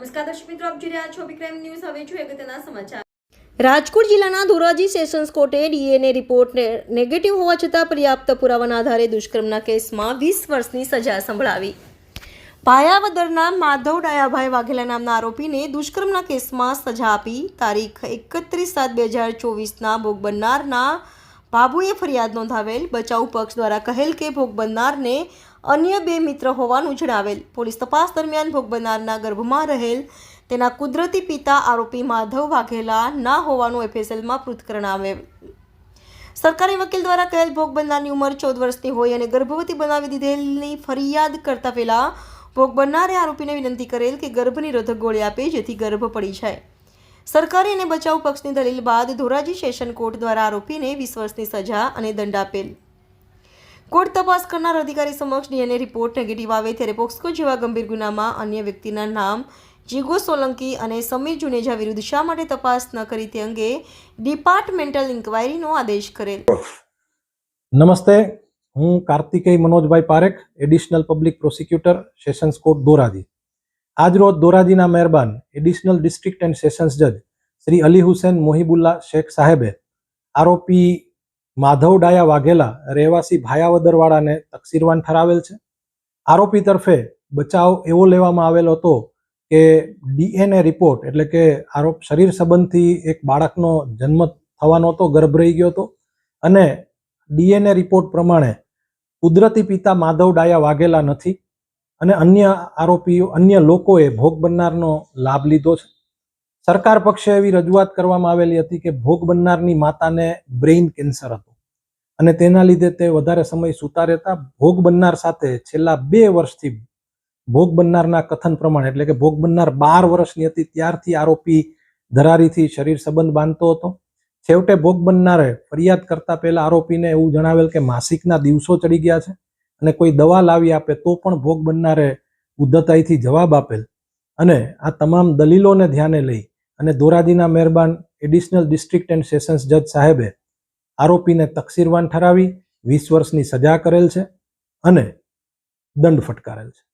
નમસ્કાર દર્શક મિત્રો, આપ જોઈ રહ્યા છો વિક્રમ ન્યૂઝ. હવે જોઈએ અગત્યના સમાચાર. રાજકોટ જિલ્લાના ધોરાજી સેશન્સ કોર્ટે ડીએનએ રિપોર્ટ નેગેટિવ હોવા છતાં પર્યાપ્ત પુરાવાના આધારે દુષ્કર્મના કેસમાં વીસ વર્ષની સજા સંભળાવી. પાયાવદરના માધવ ડાયાભાઈ વાઘેલા નામના આરોપીને દુષ્કર્મના કેસમાં સજા આપી. તારીખ એકત્રીસ સાત બે હજાર ચોવીસના ભોગ બનનારના બાબુએ ફરિયાદ નોંધાવેલ. બચાવ પક્ષ દ્વારા કહેલ કે ભોગ બનનારને અન્ય બે મિત્ર હોવાનું જણાવેલ. પોલીસ તપાસ દરમિયાન ભોગ બનનારના ગર્ભમાં રહેલ તેના કુદરતી પિતા આરોપી માધવ વાઘેલા ના હોવાનું એફએસએલમાં પૃથકરણ આવેલ સરકારી વકીલ દ્વારા કહેલ ભોગ બનનારની ઉંમર ચૌદ વર્ષની હોય અને ગર્ભવતી બનાવી દીધેલની ફરિયાદ કરતા પહેલા ભોગ બનનારે આરોપીને વિનંતી કરેલ કે ગર્ભનિરોધક ગોળી આપે જેથી ગર્ભ પડી જાય. સરકારી અને બચાવ પક્ષની દલીલ બાદ ધોરાજી સેશન કોર્ટ દ્વારા આરોપીને વીસ વર્ષની સજા અને દંડ આપેલ. કોર્ટ તપાસ કરનાર અધિકારી સમક્ષ ડીએનએ રિપોર્ટ નેગેટિવ આવે ત્યારે પોક્સકો જેવા ગંભીર ગુનામાં અન્ય વ્યક્તિના નામ જીગો સોલંકી અને સમીર જુનેજા વિરુદ્ધ શા માટે તપાસ ન કરી તે અંગે ડિપાર્ટમેન્ટલ ઇન્કવાયરીનો આદેશ કરેલ. નમસ્તે, હું Kartikeya Manojbhai Parekh, additional public prosecutor, sessions court Dhoraji આજરોજ ધોરાજીના મહેરબાન એડિશનલ ડિસ્ટ્રિક્ટ એન્ડ સેશન્સ જજ શ્રી અલી હુસેન મોહિબુલ્લા શેખ સાહેબે આરોપી માધવ ડાયા વાઘેલા રહેવાસી ભાયાવદરવાળાને તકસીરવાન ઠરાવેલ છે. આરોપી તરફે બચાવ એવો લેવામાં આવેલો હતો કે ડીએનએ રિપોર્ટ એટલે કે આરોપ શરીર સંબંધથી એક બાળકનો જન્મ થવાનો હતો ગર્ભ રહી ગયો હતો અને ડીએનએ રિપોર્ટ પ્રમાણે કુદરતી પિતા માધવ ડાયા વાઘેલા નથી અને અન્ય આરોપીઓ, અન્ય લોકોએ ભોગ બનનારનો લાભ લીધો છે. સરકાર પક્ષે એવી રજૂઆત કરવામાં આવેલી હતી કે ભોગ બનનારની માતાને બ્રેઇન કેન્સર હતું. અને તેના લીધે તે વધારે સમય સૂતા રહેતા ભોગ બનનાર સાથે છેલ્લા બે વર્ષથી ભોગ બનનારના કથન પ્રમાણે, એટલે કે ભોગ બનનાર બાર વર્ષની હતી, ત્યારથી આરોપી ધરારીથી શરીર સંબંધ બાંધતો હતો. છેવટે ભોગ બનનારે ફરિયાદ કરતા પહેલા આરોપીને એવું જણાવેલ કે માસિકના દિવસો ચડી ગયા છે અને કોઈ દવા લાવી આપે તો પણ ભોગ બનનારે ઉદ્ધતાઈથી જવાબ આપેલ. અને આ તમામ દલીલોને ધ્યાને લઈ અને ધોરાજીના મહેરબાન એડિશનલ ડિસ્ટ્રિક્ટ એન્ડ સેશન્સ જજ સાહેબે આરોપીને તકસીરવાન ઠરાવી વીસ વર્ષની સજા કરેલ છે અને દંડ ફટકારેલ છે.